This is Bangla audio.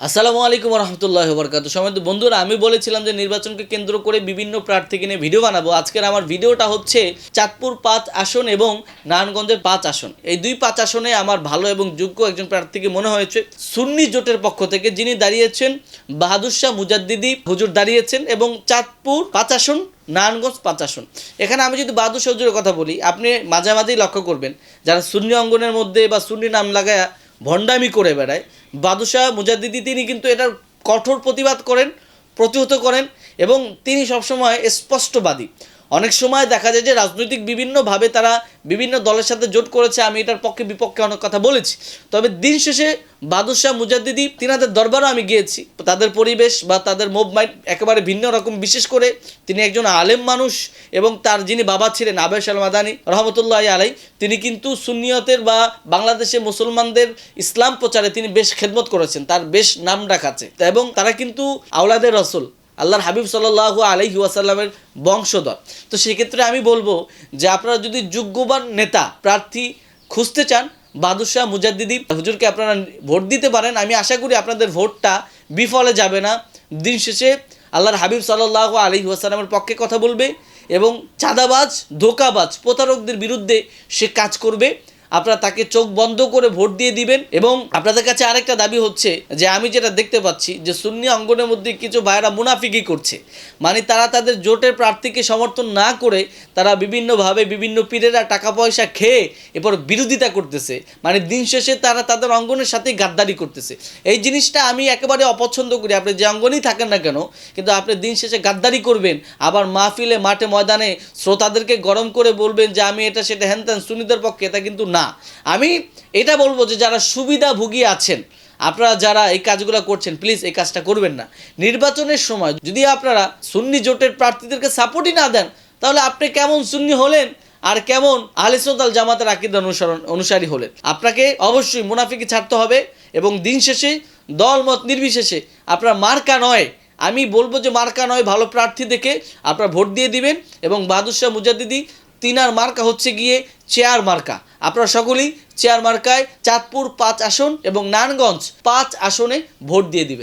আসসালামু আলাইকুম রহমতুল্লাহ বরকাত সময় বন্ধুরা, আমি বলেছিলাম যে নির্বাচনকে কেন্দ্র করে বিভিন্ন প্রার্থীকে নিয়ে ভিডিও বানাবো। আজকের আমার ভিডিওটা হচ্ছে চাঁদপুর পাঁচ আসন এবং নারায়ণগঞ্জের পাঁচ আসন। এই দুই পাঁচ আসনে আমার ভালো এবং যোগ্য একজন প্রার্থীকে মনে হয়েছে। সুন্নি জোটের পক্ষ থেকে যিনি দাঁড়িয়েছেন, বাহাদুর শাহ মুজাদ্দিদি হুজুর দাঁড়িয়েছেন এবং চাঁদপুর পাঁচ আসন, নারায়ণগঞ্জ পাঁচ আসন। এখানে আমি যদি বাহাদুর শাহ হুজুরের কথা বলি, আপনি মাঝে মাঝেই লক্ষ্য করবেন, যারা সুন্নি অঙ্গনের মধ্যে বা সুন্নি নাম লাগায় ভণ্ডামি করে বেড়ায়। বাদুশাহ মুজাদ্দিদি তিনি কিন্তু এটার কঠোর প্রতিবাদ করেন, প্রতিহত করেন এবং তিনি সবসময় স্পষ্টবাদী। অনেক সময় দেখা যায় যে রাজনৈতিক বিভিন্নভাবে তারা বিভিন্ন দলের সাথে জোট করেছে, আমি এটার পক্ষে বিপক্ষে অনেক কথা বলেছি। তবে দিন শেষে বাদুশাহ মুজাদ্দিদি, তিনাদের দরবারও আমি গিয়েছি। তাদের পরিবেশ বা তাদের মুভমেন্ট একেবারে ভিন্ন রকম। বিশেষ করে তিনি একজন আলেম মানুষ এবং তার যিনি বাবা ছিলেন আবেশ আল মাদানি রহমতুল্লাহ আলাই তিনি কিন্তু সুন্নিয়তের বা বাংলাদেশে মুসলমানদের ইসলাম প্রচারে তিনি বেশ খেদমত করেছেন। তার বেশ নাম ডাকাছে এবং তারা কিন্তু আওলাদের রসুল, আল্লাহর হাবিব সাল্লাহ আলহি ওয়াসাল্লামের বংশধর। তো সেক্ষেত্রে আমি বলব যে আপনারা যদি যোগ্যবান নেতা, প্রার্থী খুঁজতে চান বাদুশাহ মুজাদ্দিদি, হুজুরকে আপনারা ভোট দিতে পারেন। আমি আশা করি আপনাদের ভোটটা বিফলে যাবে না। দিন শেষে আল্লাহর হাবিব সাল্লাহ আলী ওয়াসালামের পক্ষে কথা বলবে এবং চাঁদাবাজ, ধোকাবাজ, প্রতারকদের বিরুদ্ধে সে কাজ করবে। আপনারা তাকে চোখ বন্ধ করে ভোট দিয়ে দিবেন এবং আপনাদের কাছে আরেকটা দাবি হচ্ছে যে আমি যেটা দেখতে পাচ্ছি যে সুন্নি অঙ্গনের মধ্যে কিছু ভাইয়েরা মুনাফিকি করছে। মানে তারা তাদের জোটের প্রার্থীকে সমর্থন না করে তারা বিভিন্নভাবে বিভিন্ন পীরেরা টাকা পয়সা খেয়ে এরপর বিরোধিতা করতেছে। মানে দিন শেষে তারা তাদের অঙ্গনের সাথে গাদ্দারি করতেছে। এই জিনিসটা আমি একেবারে অপছন্দ করি। আপনি যে অঙ্গনেই থাকেন না কেন, কিন্তু আপনি দিন শেষে গাদ্দারি করবেন, আবার মাহফিলে, মাঠে ময়দানে শ্রোতাদেরকে গরম করে বলবেন যে আমি এটা সেটা হ্যান ত্যান সুন্নিদের পক্ষে, এটা কিন্তু না। আমি এটা বলব যে যারা সুবিধাভোগী আছেন, আপনারা যারা এই কাজগুলো করছেন প্লিজ এই কাজটা করবেন না। নির্বাচনের সময় যদি আপনারা সুন্নি জোটের প্রার্থীদেরকে সাপোর্টই না দেন, তাহলে আপনি কেমন সুন্নি হলেন আর কেমন আলিসোদাল জামাতের আকিদ অনুসরণ, অনুসারী হলেন? আপনাকে অবশ্যই মুনাফিকে ছাড়তে হবে এবং দিন শেষে দল মত নির্বিশেষে আপনার মার্কা নয়। আমি বলব যে মার্কা নয় ভালো প্রার্থী দেখে আপনারা ভোট দিয়ে দিবেন এবং বাহাদুর শাহ মুজাদ্দিদি তিনার মার্কা হচ্ছে গিয়ে চেয়ার মার্কা। আপনারা সকলেই চেয়ার মার্কায় চাঁদপুর পাঁচ আসন এবং নারায়ণগঞ্জ পাঁচ আসনে ভোট দিয়ে দিবেন।